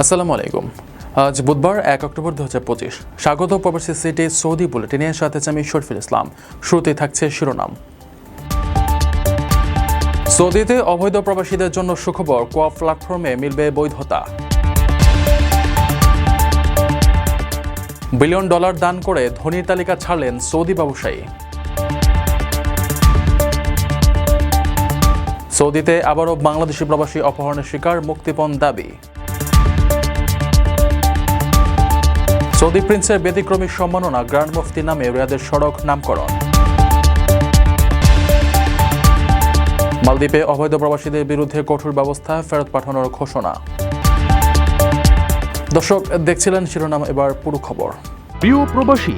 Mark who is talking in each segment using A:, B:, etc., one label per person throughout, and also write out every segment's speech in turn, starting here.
A: আসসালামু আলাইকুম। আজ বুধবার এক অক্টোবর দু হাজার পঁচিশ। স্বাগত প্রবাসী সিটি সৌদি বুলেটিনে সাথে আমি শরফুল ইসলাম। শুরুতেই থাকছে শিরোনাম। সৌদিতে অবৈধ প্রবাসীদের জন্য সুখবর, কোয়া প্ল্যাটফর্মে মিলবে বৈধতা। বিলিয়ন ডলার দান করে ধনীর তালিকা ছাড়লেন সৌদি ব্যবসায়ী। সৌদিতে আবারও বাংলাদেশি প্রবাসী অপহরণের শিকার, মুক্তিপণ দাবি। সৌদি প্রিন্সের ব্যতিক্রমী সম্মাননা গ্র্যান্ড মুফতি নামে রিয়াদের সড়ক নামকরণ। মালদ্বীপে অবৈধ প্রবাসীদের বিরুদ্ধে কঠোর ব্যবস্থা ফেরত পাঠানোর ঘোষণা। দর্শক দেখছিলেন শিরোনাম এবার পুরো খবর।
B: প্রিয় প্রবাসী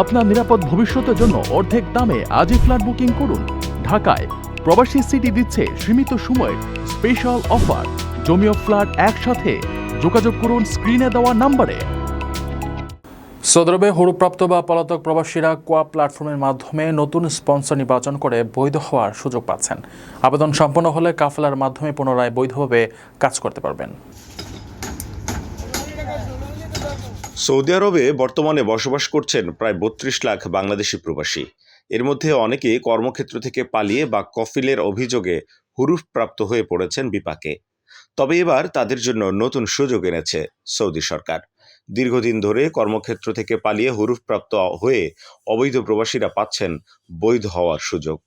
B: আপনার নিরাপদ ভবিষ্যতের জন্য অর্ধেক দামে আজই ফ্ল্যাট বুকিং করুন। ঢাকায় প্রবাসী সিটি দিচ্ছে সীমিত সময়ের স্পেশাল অফার জমিও ফ্ল্যাট একসাথে যোগাযোগ করুন স্ক্রিনে দেওয়া নাম্বারে।
A: সৌদি হরুপ্রাপ্ত বা পলাতক প্রবাসীরা কোয়া প্ল্যাটফর্মের মাধ্যমে নতুন স্পন্সর নির্বাচন করে বৈধ হওয়ার সুযোগ পাচ্ছেন। আবেদন সম্পন্ন হলে কাফলার মাধ্যমে পুনরায় বৈধভাবে কাজ করতে পারবেন।
C: সৌদি আরবে বর্তমানে বসবাস করছেন প্রায় বত্রিশ লাখ বাংলাদেশি প্রবাসী। এর মধ্যে অনেকে কর্মক্ষেত্র থেকে পালিয়ে বা কফিলের অভিযোগে হুরুফপ্রাপ্ত হয়ে পড়েছেন বিপাকে। তবে এবার তাদের জন্য নতুন সুযোগ এনেছে সৌদি সরকার। দীর্ঘদিন ধরে কর্মক্ষেত্র থেকে পালিয়ে হুরুফপ্রাপ্ত হয়ে অবৈধ প্রবাসীরা পাচ্ছেন বৈধ হওয়ার সুযোগ।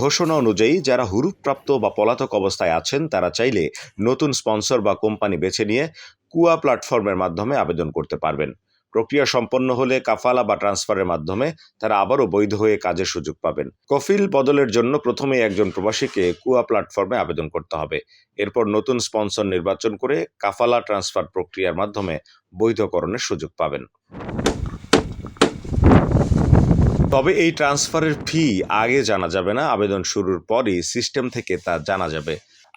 C: ঘোষণা অনুযায়ী যারা হুরুপ্রাপ্ত বা পলাতক অবস্থায় আছেন, তারা চাইলে নতুন স্পন্সর বা কোম্পানি বেছে নিয়ে কুয়া প্ল্যাটফর্মের মাধ্যমে আবেদন করতে পারবেন। প্রক্রিয়া সম্পন্ন হলে কাফালা বা ট্রান্সফারের মাধ্যমে তারা আবারও বৈধ হয়ে কাজের সুযোগ পাবেন। কফিল বদলের জন্য প্রথমে একজন প্রবাসীকে কুয়া প্ল্যাটফর্মে আবেদন করতে হবে। এরপর নতুন স্পন্সর নির্বাচন করে কাফালা ট্রান্সফার প্রক্রিয়ার মাধ্যমে বৈধকরণের সুযোগ পাবেন। তবে এই ট্রান্সফারের ফি আগে জানা যাবে না। আবেদন শুরুর পরই সিস্টেম থেকে তা জানা যাবে।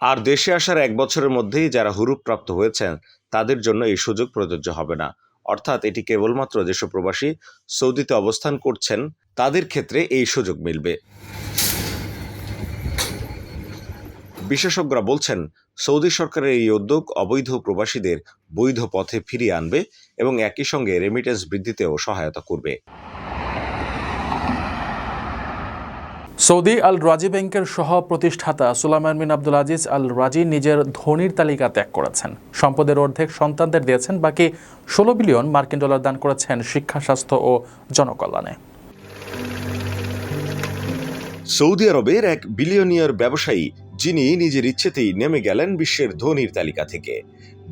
C: আর দেশে আসার এক বছরের মধ্যেই যারা হুরুপ্রাপ্ত হয়েছেন, তাদের জন্য এই সুযোগ প্রযোজ্য হবে না। অর্থাৎ এটি কেবলমাত্র যেসব প্রবাসী সৌদিতে অবস্থান করছেন, তাদের ক্ষেত্রে এই সুযোগ মিলবে। বিশেষজ্ঞরা বলছেন, সৌদি সরকারের এই উদ্যোগ অবৈধ প্রবাসীদের বৈধ পথে ফিরিয়ে আনবে এবং একই সঙ্গে রেমিটেন্স বৃদ্ধিতেও সহায়তা করবে।
A: সৌদি আল রাজি ব্যাংকের সহ প্রতিষ্ঠাতা সুলাইমান বিন আব্দুল আজিজ আল রাজি নিজের ধনির তালিকা ত্যাগ করেছেন। সম্পদের অর্ধেক সন্তানদের দিয়েছেন, বাকি ষোলো বিলিয়ন মার্কিন ডলার দান করেছেন শিক্ষা, স্বাস্থ্য ও জনকল্যাণে।
C: সৌদি আরবের এক বিলিয়নিয়ার ব্যবসায়ী, যিনি নিজের ইচ্ছেতেই নেমে গেলেন বিশ্বের ধনীর তালিকা থেকে।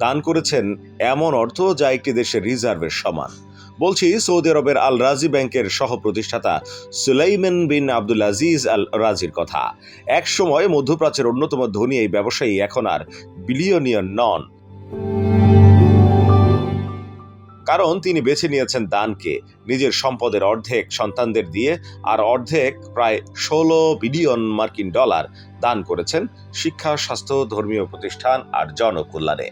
C: দান করেছেন এমন অর্থ যা একটি দেশের রিজার্ভের সমান। বলছি সৌদি আরবের আল রাজি ব্যাংকের সহ প্রতিষ্ঠাতা সুলাইমেন বিন আব্দুল আজিজ আল রাজির কথা। এক সময় মধ্যপ্রাচ্যের অন্যতম ধনী এই ব্যবসায়ী এখন আর বিলিয়নিয়ন নন। কারণ তিনি বেছে নিয়েছেন দানকে, নিজের সম্পদের অর্ধেক সন্তানদের দিয়ে, আর অর্ধেক প্রায় ষোলো বিলিয়ন মার্কিন ডলার দান করেছেন শিক্ষা, স্বাস্থ্য, ধর্মীয় প্রতিষ্ঠান আর জনকল্যাণে।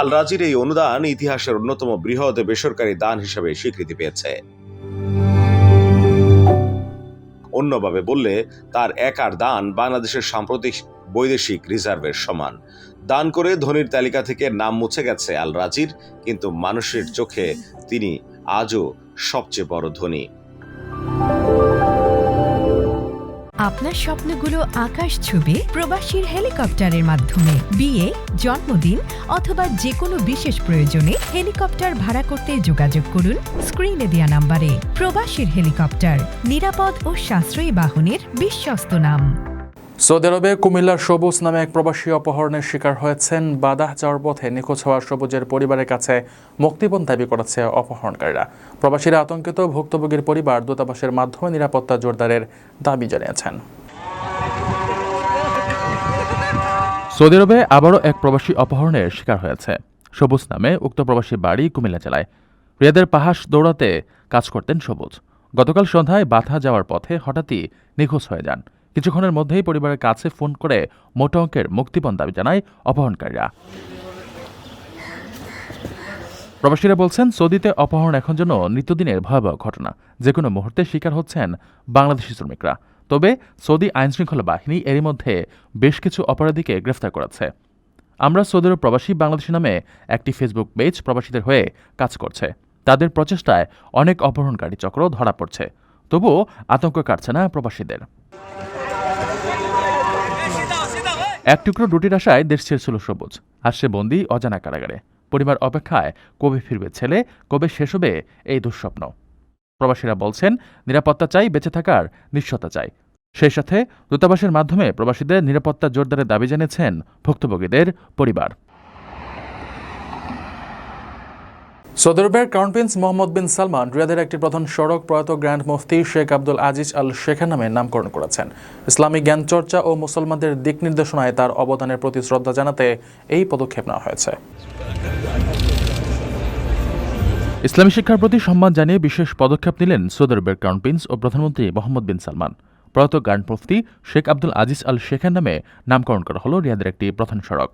C: আল রাজির এই অনুদান ইতিহাসের অন্যতম বৃহৎ বেসরকারি দান হিসেবে স্বীকৃতি পেয়েছে। অন্যভাবে বললে, তার একার দান বাংলাদেশের সাম্প্রতিক বৈদেশিক রিজার্ভের সমান। দান করে ধনীর তালিকা থেকে নাম মুছে গেছে আল রাজির কিন্তু মানুষের চোখে তিনি আজও সবচেয়ে বড় ধনী।
D: আপনার স্বপ্নগুলো আকাশ ছুবে প্রবাসীর হেলিকপ্টারের মাধ্যমে। বিয়ে, জন্মদিন অথবা যে কোনো বিশেষ প্রয়োজনে হেলিকপ্টার ভাড়া করতে যোগাযোগ করুন স্ক্রিনে দেওয়া নাম্বারে। প্রবাসীর হেলিকপ্টার, নিরাপদ ও সাশ্রয়ী বাহনের বিশ্বস্ত নাম।
A: সৌদি আরবে কুমিল্লার সবুজ নামে এক প্রবাসী অপহরণের শিকার হয়েছেন। বাদাহ যাওয়ার পথে নিখোঁজ হওয়া সবুজের পরিবারের কাছে মুক্তিপণ দাবি করেছে অপহরণকারীরা। প্রবাসীরা আতঙ্কিত, ভুক্তভোগীর পরিবার দূতাবাসের মাধ্যমে নিরাপত্তা জোরদারের দাবি জানিয়েছেন।
B: সৌদি আরবে আবারও এক প্রবাসী অপহরণের শিকার হয়েছে। সবুজ নামে উক্ত প্রবাসী বাড়ি কুমিল্লা জেলায়। রিয়াদের পাহাস দৌড়াতে কাজ করতেন সবুজ। গতকাল সন্ধ্যায় বাধা যাওয়ার পথে হঠাৎই নিখোঁজ হয়ে যান। কিছুক্ষণের মধ্যেই পরিবারের কাছে ফোন করে মোটা অঙ্কের মুক্তিপণ দাবি জানায় অপহরণকারীরা। প্রবাসীরা বলছেন, সৌদিতে অপহরণ এখন যেন নিত্যদিনের ভয়াবহ ঘটনা। যে কোনো মুহূর্তে শিকার হচ্ছেন বাংলাদেশি শ্রমিকরা। তবে সৌদি আইনশৃঙ্খলা বাহিনী এরই মধ্যে বেশ কিছু অপরাধীকে গ্রেফতার করেছে। আমরা সৌদির প্রবাসী বাংলাদেশি নামে একটি ফেসবুক পেজ প্রবাসীদের হয়ে কাজ করছে। তাদের প্রচেষ্টায় অনেক অপহরণকারী চক্র ধরা পড়ছে। তবুও আতঙ্ক কাটছে না প্রবাসীদের। এক টুকরো রুটির আশায় দেশ ছেড়েছিল সবুজ। আর সে বন্দি, অজানা কারাগারে। পরিবার অপেক্ষায় কবে ফিরবে ছেলে, কবে শেষ হবে এই দুঃস্বপ্ন। প্রবাসীরা বলছেন, নিরাপত্তা চাই, বেঁচে থাকার নিশ্চয়তা চাই। সেই সাথে দূতাবাসের মাধ্যমে প্রবাসীদের নিরাপত্তা জোরদারের দাবি জানিয়েছেন ভুক্তভোগীদের পরিবার।
A: সৌদি আরবের crown prince Mohammed bin Salman রিয়াদের একটি প্রধান সড়ক প্রয়াত grand mufti Sheikh Abdul Aziz Al শেখের নামে নামকরণ করেছেন। ইসলামিক জ্ঞান চর্চা ও মুসলমানদের দিক নির্দেশনায় তার অবদানের প্রতি শ্রদ্ধা জানাতে এই পদক্ষেপ নেওয়া হয়েছে।
B: ইসলামী শিক্ষার প্রতি সম্মান জানিয়ে বিশেষ পদক্ষেপ নিলেন সৌদি আরবের ক্রাউন প্রিন্স ও প্রধানমন্ত্রী মোহাম্মদ বিন সালমান। প্রয়াত grand mufti Sheikh Abdul Aziz Al শেখের নামে নামকরণ করা হল রিয়াদের একটি প্রধান সড়ক।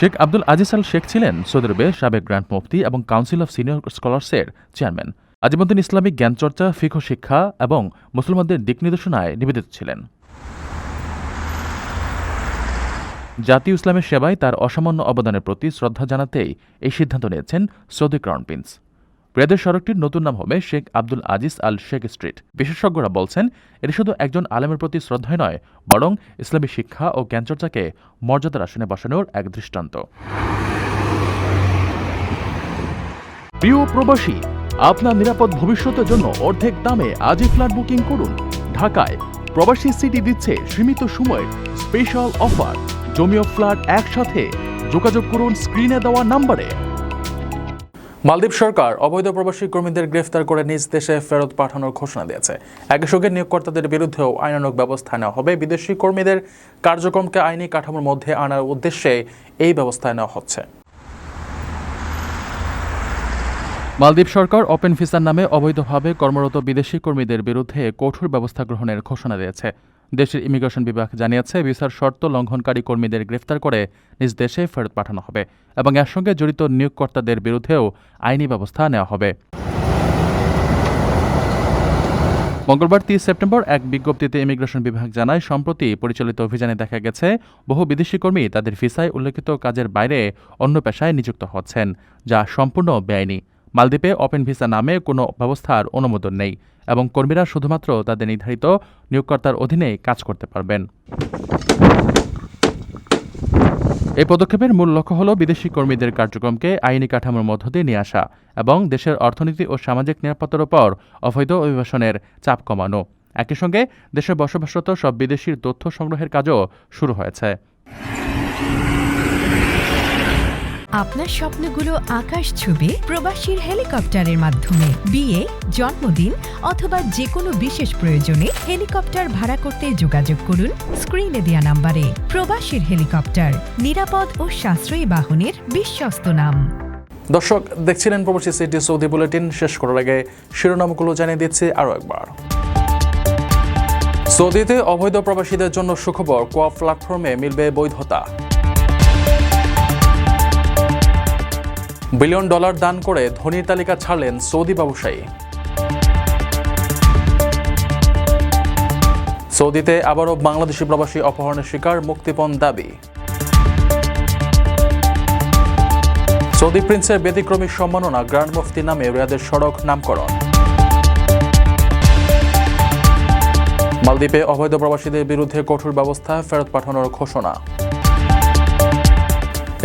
B: শেখ আব্দুল আজিজ আল শেখ ছিলেন সৌদি আরবের সাবেক গ্র্যান্ড মুফতি এবং কাউন্সিল অফ সিনিয়র স্কলার্সের চেয়ারম্যান। আজিমুদ্দিন ইসলামিক জ্ঞানচর্চা ফিখ শিক্ষা এবং মুসলমানদের দিক নির্দেশনায় নিবেদিত ছিলেন। জাতীয় ইসলামের সেবায় তার অসামান্য অবদানের প্রতি শ্রদ্ধা জানাতেই এই সিদ্ধান্ত নিয়েছেন সৌদি ক্রাউন প্রিন্স। রিয়াদের সড়কটির নতুন নাম হবে Sheikh Abdul Aziz Al Sheikh street. বিশেষজ্ঞরা বলছেন, এটি শুধু একজন আলেমের প্রতি শ্রদ্ধাই নয়, বরং ইসলামী শিক্ষা ও জ্ঞানচর্চাকে মর্যাদার আসনে বসানোর এক দৃষ্টান্ত। প্রিয় প্রবাসী, আপনার নিরাপদ ভবিষ্যতের জন্য অর্ধেক দামে আজই ফ্ল্যাট বুকিং করুন। ঢাকায় প্রবাসী সিটি দিচ্ছে সীমিত সময়ের স্পেশাল অফার। জমিও ফ্ল্যাট একসাথে। যোগাযোগ করুন স্ক্রিনে দেওয়া নম্বরে।
A: মালদ্বীপ সরকার অবৈধ প্রবাসী কর্মীদের গ্রেফতার করে নিজ দেশে ফেরত পাঠানোর ঘোষণা দিয়েছে। একই সঙ্গে নিয়োগকর্তাদের বিরুদ্ধেও আইনানুগ ব্যবস্থা নেওয়া হবে। বিদেশি কর্মীদের কার্যক্রমকে আইনি কাঠামোর মধ্যে আনার উদ্দেশ্যে এই ব্যবস্থা নেওয়া হচ্ছে।
B: মালদ্বীপ সরকার ওপেন ভিসার নামে অবৈধভাবে কর্মরত বিদেশি কর্মীদের বিরুদ্ধে কঠোর ব্যবস্থা গ্রহণের ঘোষণা দিয়েছে। দেশের ইমিগ্রেশন বিভাগ জানিয়েছে, ভিসার শর্ত লঙ্ঘনকারী কর্মীদের গ্রেফতার করে নিজ দেশে ফেরত পাঠানো হবে এবং এর সঙ্গে জড়িত নিয়োগকর্তাদের বিরুদ্ধেও আইনি ব্যবস্থা নেওয়া হবে। মঙ্গলবার তিরিশ সেপ্টেম্বর এক বিজ্ঞপ্তিতে ইমিগ্রেশন বিভাগ জানায়, সম্প্রতি পরিচালিত অভিযানে দেখা গেছে, বহু বিদেশি কর্মী তাদের ভিসায় উল্লেখিত কাজের বাইরে অন্য পেশায় নিযুক্ত হচ্ছেন, যা সম্পূর্ণ বেআইনি। মালদ্বীপে ওপেন ভিসা নামে কোনো ব্যবস্থার অনুমোদন নেই। এবং কর্মীরা শুধুমাত্র তাদের নির্ধারিত নিয়োগকর্তার অধীনে কাজ করতে পারবেন। এই পদক্ষেপের মূল লক্ষ্য হল বিদেশি কর্মীদের কার্যক্রমকে আইনি কাঠামোর মধ্য দিয়ে নিয়ে আসা এবং দেশের অর্থনীতি ও সামাজিক নিরাপত্তার উপর অবৈধ অভিবাসনের চাপ কমানো। একই সঙ্গে দেশে বসবাসরত সব বিদেশির তথ্য সংগ্রহের কাজও শুরু হয়েছে।
D: আপনার স্বপ্নগুলো আকাশ ছুবে প্রবাসীর হেলিকপ্টারের মাধ্যমে। বিয়ে, জন্মদিন অথবা যে কোনো বিশেষ প্রয়োজনে হেলিকপ্টার ভাড়া করতে যোগাযোগ করুন স্ক্রিনে দেওয়া নাম্বারে। প্রবাসীর হেলিকপ্টার, নিরাপদ ও সাশ্রয়ী বাহনের বিশ্বস্ত নাম।
A: দর্শক, দেখছিলেন প্রবাসী সিটি সৌদি বুলেটিন। শেষ করার আগে শিরোনামগুলো জানিয়ে দিচ্ছে আরও একবার। সৌদিতে অবৈধ প্রবাসীদের জন্য সুখবর, কোয়া প্ল্যাটফর্মে মিলবে বৈধতা। বিলিয়ন ডলার দান করে ধনীর তালিকা ছাড়লেন সৌদি ব্যবসায়ী। সৌদিতে আবারও বাংলাদেশি প্রবাসী অপহরণের শিকার, মুক্তিপণ দাবি। সৌদি প্রিন্সের ব্যতিক্রমী সম্মাননা গ্র্যান্ড মুফতি নামে রিয়াদের সড়ক নামকরণ। মালদ্বীপে অবৈধ প্রবাসীদের বিরুদ্ধে কঠোর ব্যবস্থা ফেরত পাঠানোর ঘোষণা।